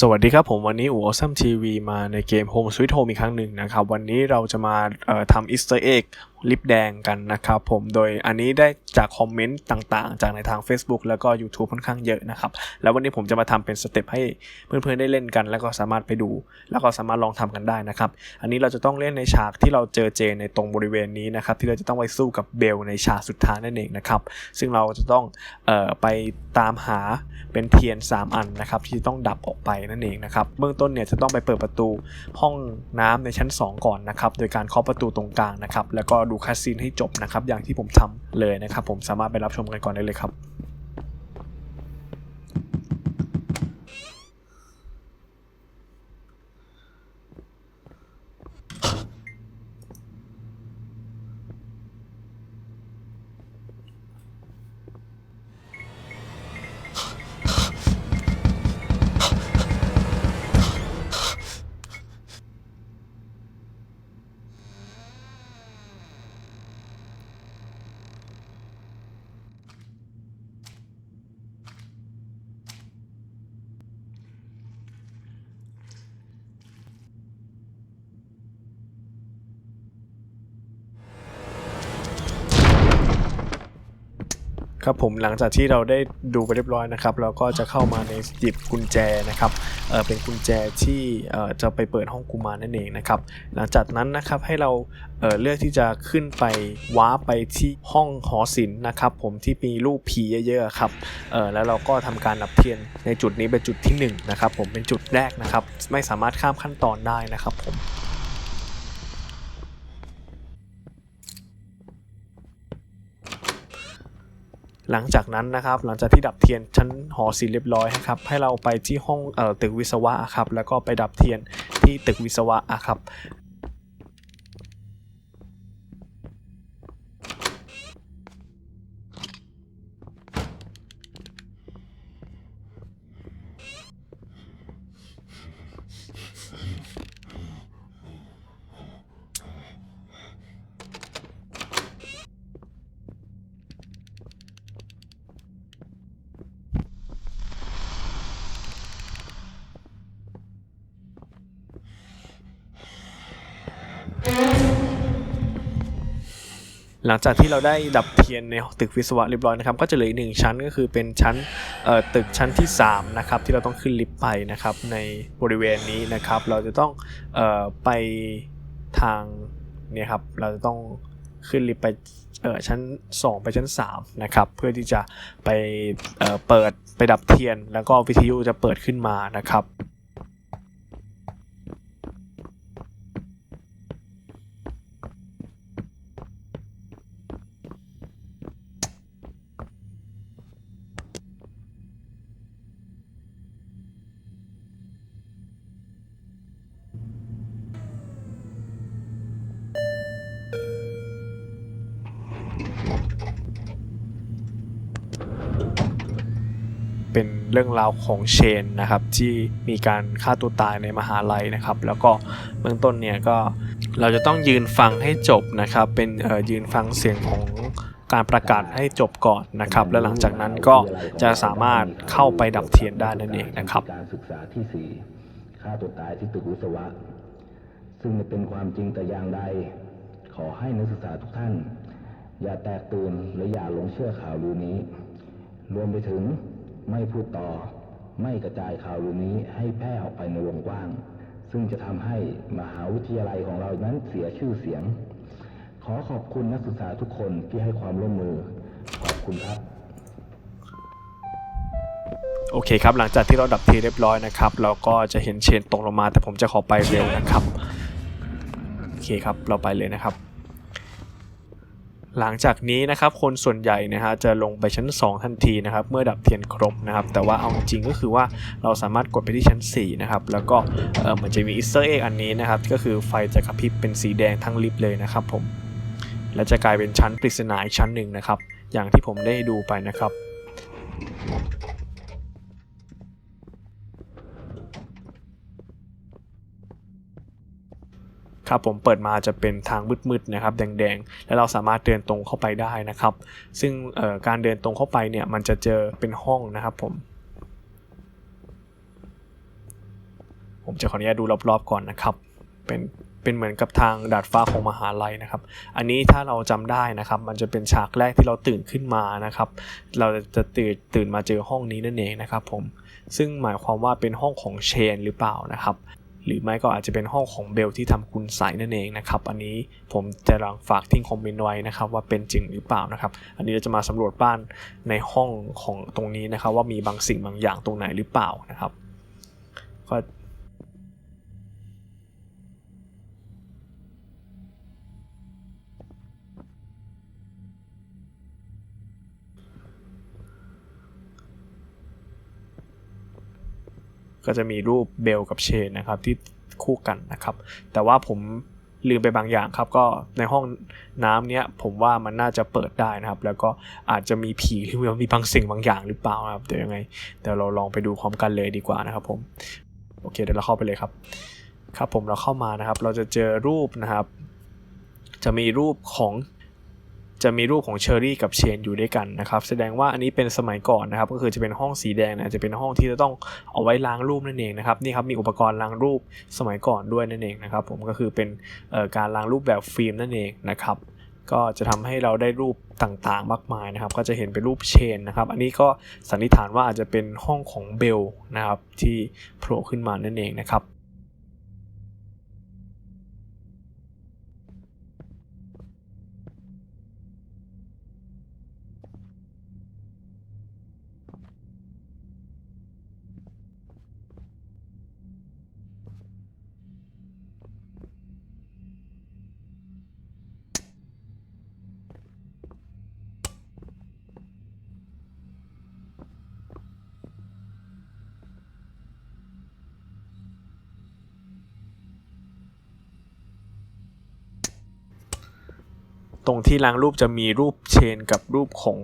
สวัสดีครับผมวันนี้อู๋อซัมทีวีมาในเกม Home Sweet Home อีกครั้งหนึ่งนะครับ วันนี้เราจะมาทำอีสเตอร์เอ็กลิปแดงกันนะครับผมโดยอันนี้ได้จากคอมเมนต์ต่างๆ จากในทาง Facebook แล้วก็ YouTube ค่อนข้างเยอะนะครับ แล้ววันนี้ผมจะมาทำเป็นสเต็ปให้เพื่อนๆได้เล่นกัน แล้วก็สามารถไปดู แล้วก็สามารถลองทำกันได้นะครับ อันนี้เราจะต้องเล่นในฉากที่เราเจอเจนในตรงบริเวณนี้นะครับ ที่เราจะต้องไปสู้กับเบลในฉากสุดท้ายนั่นเองนะครับ ซึ่งเราจะต้องออไปตามหาเป็นเทียน 3 อันนะครับที่ต้องดับออกไปนั่นเองนะครับเบื้องต้นเนี่ยจะต้องไปเปิดประตูห้องน้ำในชั้น 2 ก่อนนะครับโดยการเคาะประตูตรงกลางนะครับแล้วก็ดูคัสซีนให้จบนะครับ อย่างที่ผมทำเลยนะครับ ผมสามารถไปรับชมกันก่อนได้เลยครับ ครับผมหลังจากที่เราได้ดูไปเรียบร้อยนะครับ เราก็จะเข้ามาในหยิบกุญแจนะครับเเป็นกุญแจที่จะไปเปิดห้องกุมารนั่นเองนะครับ หลังจากนั้นนะครับให้เราเเลือกที่จะขึ้นไปว้าไปที่ห้องหอศิลป์นะครับ ผมที่มีรูปผีเยอะๆครับแล้วเราก็ทำการนับเทียนในจุดนี้เป็นจุดที่หนึ่งนะครับผมเป็นจุดแรกนะครับ ไม่สามารถข้ามขั้นตอนได้นะครับผม หลังจากนั้นนะครับ หลังจากที่ดับเทียนชั้นหอศิลป์เรียบร้อยนะครับ ให้เราไปที่ห้องเอ่อตึกวิศวะครับ แล้วก็ไปดับเทียนที่ตึกวิศวะอะครับ หลังจากที่เราได้ดับเทียนในตึกวิศวะเรียบร้อยนะครับก็จะเหลืออีกหนึ่งชั้นก็คือเป็นชั้นตึกชั้นที่3นะครับที่เราต้องขึ้นลิฟต์ไปนะครับในบริเวณนี้นะครับ เราจะต้องออไปทางเนี่ยครับเราจะต้องขึ้นลิฟต์ไปชั้น 2 ไปชั้น3นะครับเพื่อที่จะไปเเปิดไปดับเทียน แล้วก็วิทยุจะเปิดขึ้นมานะครับ เรื่องราวของเชนนะครับที่มีการฆ่าตัวตายในมหาลัยนะครับ แล้วก็เบื้องต้นเนี่ยก็เราจะต้องยืนฟังให้จบนะครับเป็นยืนฟังเสียงของการประกาศให้จบก่อนนะครับ แล้วหลังจากนั้นก็จะสามารถเข้าไปดับเทียนได้นั่นเองนะครับการศึกษาที่สี่ฆ่าตัวตายที่ตึกวิศวะ ซึ่งไม่เป็นความจริงแต่อย่างใดขอให้นักศึกษาทุกท่าน อย่าแตกตื่นและอย่าหลงเชื่อข่าวลือนี้ รวมไปถึง ไม่พูดต่อ ไม่กระจายข่าวลือนี้ให้แพร่ออกไปในวงกว้าง ซึ่งจะทำให้มหาวิทยาลัยของเรานั้นเสียชื่อเสียง ขอขอบคุณนักศึกษาทุกคนที่ให้ความร่วมมือ ขอบคุณครับโอเคครับ หลังจากที่เราดับเทีเรียบร้อยนะครับ เราก็จะเห็นเชนตกลงมา แต่ผมจะขอไปเร็วนะครับ โอเคครับ เราไปเลยนะครับ หลังจากนี้นะครับคนส่วนใหญ่นะฮะจะลงไปชั้น 2 ทันทีนะครับเมื่อดับเทียนครบนะครับ แต่ว่าเอาจริงก็คือว่าเราสามารถกดไปที่ชั้น4นะครับแล้วก็เออมันจะมีอีสเตอร์เอ็กอันนี้นะครับก็คือไฟจะกระพริบเป็นสีแดงทั้งลิฟต์เลยนะครับผมและจะกลายเป็นชั้นปริศนาอีกชั้นหนึ่งนะครับอย่างที่ผมได้ดูไปนะครับ ครับผมเปิดมาจะเป็นทางมืดๆนะครับแดงๆ แล้วเราสามารถเดินตรงเข้าไปได้นะครับ ซึ่งการเดินตรงเข้าไปเนี่ยมันจะเจอเป็นห้องนะครับผม ผมจะขออนุญาตดูรอบๆก่อนนะครับ เป็นเป็นเหมือนกับทางดาดฟ้าของมหาลัยนะครับ อันนี้ถ้าเราจำได้นะครับ มันจะเป็นฉากแรกที่เราตื่นขึ้นมานะครับ เราจะตื่นตื่นมาเจอห้องนี้นั่นเองนะครับผม ซึ่งหมายความว่าเป็นห้องของเชนหรือเปล่านะครับ หรือไม่ก็อาจจะเป็นห้องของเบลที่ทำคุณใส่นั่นเองนะครับ อันนี้ผมจะลองฝากทิ้งคอมเมนต์ไว้นะครับว่าเป็นจริงหรือเปล่านะครับ อันนี้เราจะมาสำรวจบ้านในห้องของตรงนี้นะครับ ว่ามีบางสิ่งบางอย่างตรงไหนหรือเปล่านะครับ ก็ ก็จะมีรูปเบลกับเชนนะครับที่คู่กันนะครับ แต่ว่าผมลืมไปบางอย่างครับ ก็ในห้องน้ำเนี้ยผมว่ามันน่าจะเปิดได้นะครับ แล้วก็อาจจะมีผีหรือว่ามีบางสิ่งบางอย่างหรือเปล่านะครับเดี๋ยวยังไงเดี๋ยวเราลองไปดูพร้อมกันเลยดีกว่านะครับผมโอเคเดี๋ยวเราเข้าไปเลยครับ ครับผมเราเข้ามานะครับ เราจะเจอรูปนะครับ จะมีรูปของ จะมีรูปของเชอรี่กับเชนอยู่ด้วยกันนะครับ แสดงว่าอันนี้เป็นสมัยก่อนนะครับ ก็คือจะเป็นห้องสีแดงนะจะเป็นห้องที่จะต้องเอาไว้ล้างรูปนั่นเองนะครับนี่ครับมีอุปกรณ์ล้างรูปสมัยก่อนด้วยนั่นเองนะครับ ผมก็คือเป็นการล้างรูปแบบฟิล์มนั่นเองนะครับก็จะทำให้เราได้รูปต่างๆ มากมายนะครับ ก็จะเห็นเป็นรูปเชนนะครับ อันนี้ก็สันนิษฐานว่าอาจจะเป็นห้องของเบลนะครับที่โผล่ขึ้นมานั่นเองนะครับ ตรงที่ล้างรูปจะมีรูปเชนกับรูปของ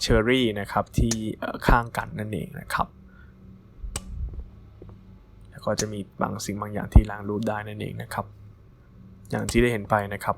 เชอรี่นะครับที่ข้างกันนั่นเองนะครับ แล้วก็จะมีบางสิ่งบางอย่างที่ล้างรูปได้นั่นเองนะครับ อย่างที่ได้เห็นไปนะครับ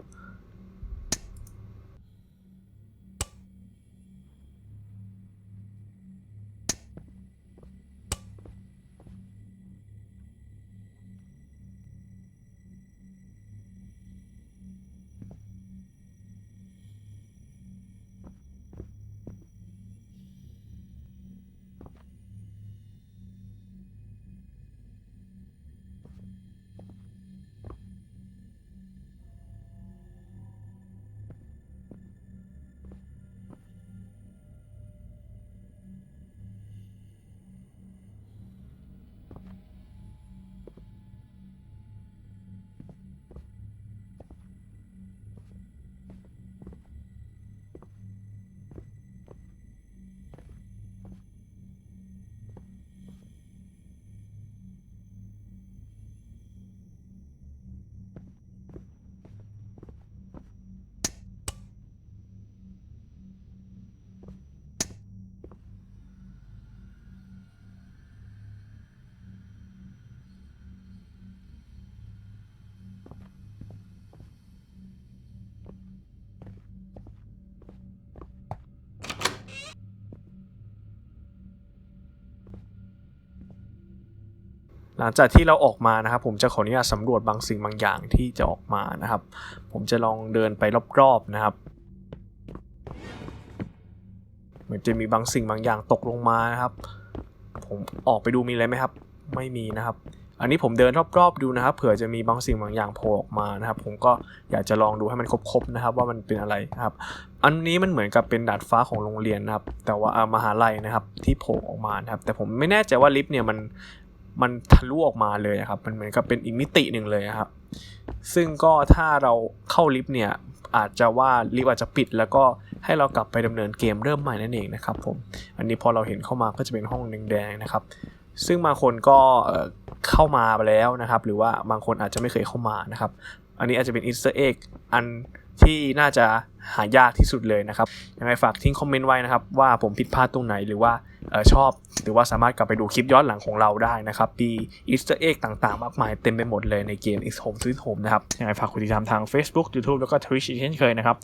หลังจากที่เราออกมานะครับ ผมจะขออนุญาตสำรวจบางสิ่งบางอย่างที่จะออกมานะครับ ผมจะลองเดินไปรอบๆนะครับเหมือนจะมีบางสิ่งบางอย่างตกลงมานะครับ ผมออกไปดูมีอะไรไหมครับ ไม่มีนะครับ อันนี้ผมเดินรอบๆดูนะครับ เผื่อจะมีบางสิ่งบางอย่างโผล่ออกมานะครับ ผมก็อยากจะลองดูให้มันครบๆนะครับ ว่ามันเป็นอะไรนะครับ อันนี้มันเหมือนกับเป็นดาดฟ้าของโรงเรียนนะครับ แต่ว่าอ่ามหาลัยนะครับที่โผล่ออกมานะครับ แต่ผมไม่แน่ใจว่าลิฟต์เนี่ยมัน มันทะลุออกมาเลยอะครับ มันเหมือนกับเป็นอีกมิติหนึ่งเลยครับ ซึ่งก็ถ้าเราเข้าลิฟต์เนี่ยอาจจะว่าลิฟต์อาจจะปิด แล้วก็ให้เรากลับไปดำเนินเกมเริ่มใหม่นั่นเองนะครับผม อันนี้พอเราเห็นเข้ามาก็จะเป็นห้องแดงๆนะครับ ซึ่งบางคนก็เข้ามาแล้วนะครับ หรือว่าบางคนอาจจะไม่เคยเข้ามานะครับ อันนี้อาจจะเป็นอีสเตอร์เอ็กอันที่น่าจะหายากที่สุดเลยนะครับ ยังไงฝากทิ้งคอมเมนต์ไว้นะครับ ว่าผมผิดพลาดตรงไหนหรือว่า ชอบ หรือว่าสามารถกลับไปดูคลิปย้อนหลังของเราได้นะครับปีอีสเตอร์เอ็กต่างๆ มากมายเต็มไปหมดเลยในเกม X Home Sweet Home นะครับยังไงฝากกดติดตามทาง Facebook YouTube แล้วก็ Twitch เช่นเคยนะครับ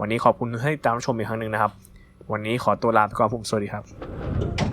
วันนี้ขอบคุณที่ติดตามชมอีกครั้งหนึ่งนะครับ วันนี้ขอตัวลาไปก่อนผมสวัสดีครับ